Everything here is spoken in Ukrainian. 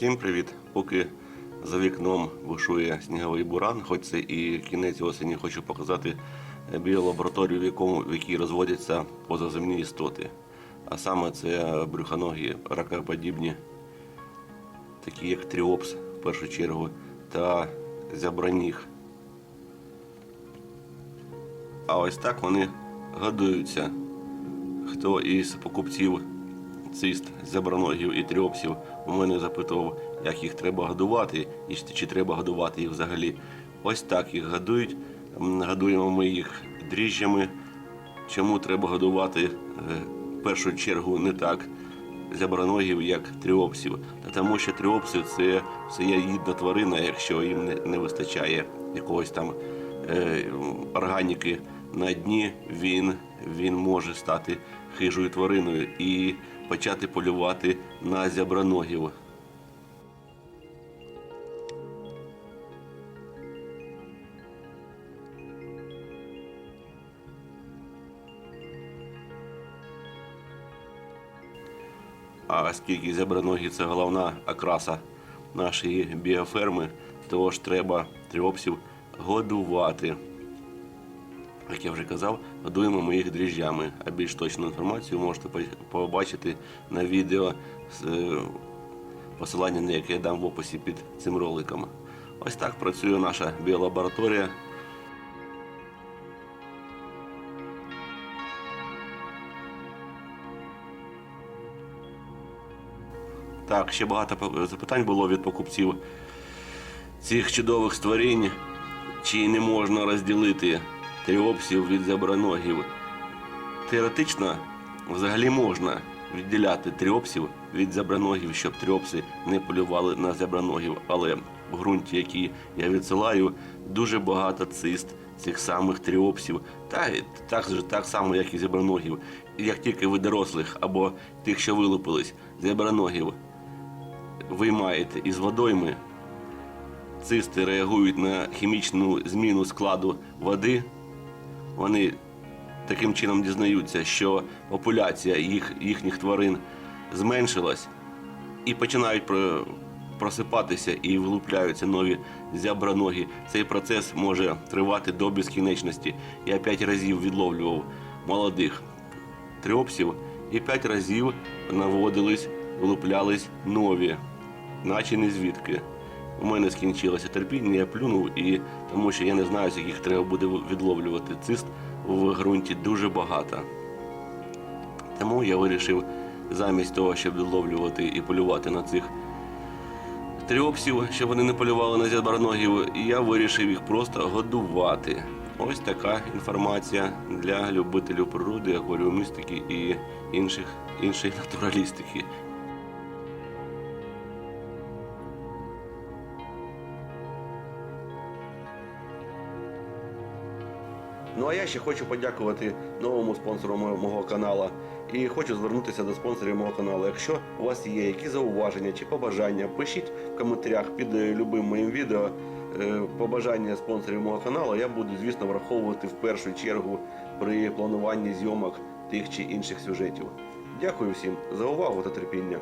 Всім привіт! Поки за вікном бушує сніговий буран, хоч це і кінець осені, хочу показати біолабораторію, в, якому, в якій розводяться позаземні істоти. А саме це брюхоногі ракоподібні, такі як тріопс в першу чергу, та зябраніг. А ось так вони годуються. Хто із покупців цист, зяброногів і тріопсів у мене запитував, як їх треба годувати, і чи- треба годувати їх взагалі. Ось так їх годують. Годуємо ми їх дріжджами. Чому треба годувати е, в першу чергу не так зяброногів, як тріопсів? Та тому що тріопси це всеядна тварина, якщо їм не, не вистачає якогось там е, органіки на дні, він, він може стати хижою твариною і почати полювати на зяброногів. А оскільки зяброногі це головна окраса нашої біоферми, то ж треба тріопсів годувати. Як я вже казав, годуємо ми їх дріжджами. А більш точну інформацію можете побачити на відео, з, е, посилання на яке я дам в описі під цим роликом. Ось так працює наша біолабораторія. Так, ще багато запитань було від покупців цих чудових створінь. Чи не можна розділити тріопсів від зяброногів? Теоретично взагалі можна відділяти тріопсів від зяброногів, щоб тріопси не полювали на зяброногів. Але в ґрунті, який я відсилаю, дуже багато цист цих самих тріопсів, та так, так само, як і зяброногів. І Як тільки ви дорослих або тих, що вилупились, зяброногів виймаєте із водойми, цисти реагують на хімічну зміну складу води. Вони таким чином дізнаються, що популяція їх, їхніх тварин зменшилась і починають просипатися і вилупляються нові зяброногі. Цей процес може тривати до безкінечності. Я п'ять разів відловлював молодих тріопсів і п'ять разів наводились, вилуплялись нові, наче не звідки. У мене скінчилося терпіння, я плюнув, і тому що я не знаю, з яких треба буде відловлювати цист в ґрунті дуже багато. Тому я вирішив замість того, щоб відловлювати і полювати на цих тріопсів, щоб вони не полювали на зяброногів, я вирішив їх просто годувати. Ось така інформація для любителів природи, акваріумістики і інших, іншої натуралістики. Ну а я ще хочу подякувати новому спонсору мо- мого каналу. І хочу звернутися до спонсорів мого каналу. Якщо у вас є які зауваження чи побажання, пишіть в коментарях під е, любим моїм відео е, побажання спонсорів мого каналу. Я буду, звісно, враховувати в першу чергу при плануванні зйомок тих чи інших сюжетів. Дякую всім за увагу та терпіння.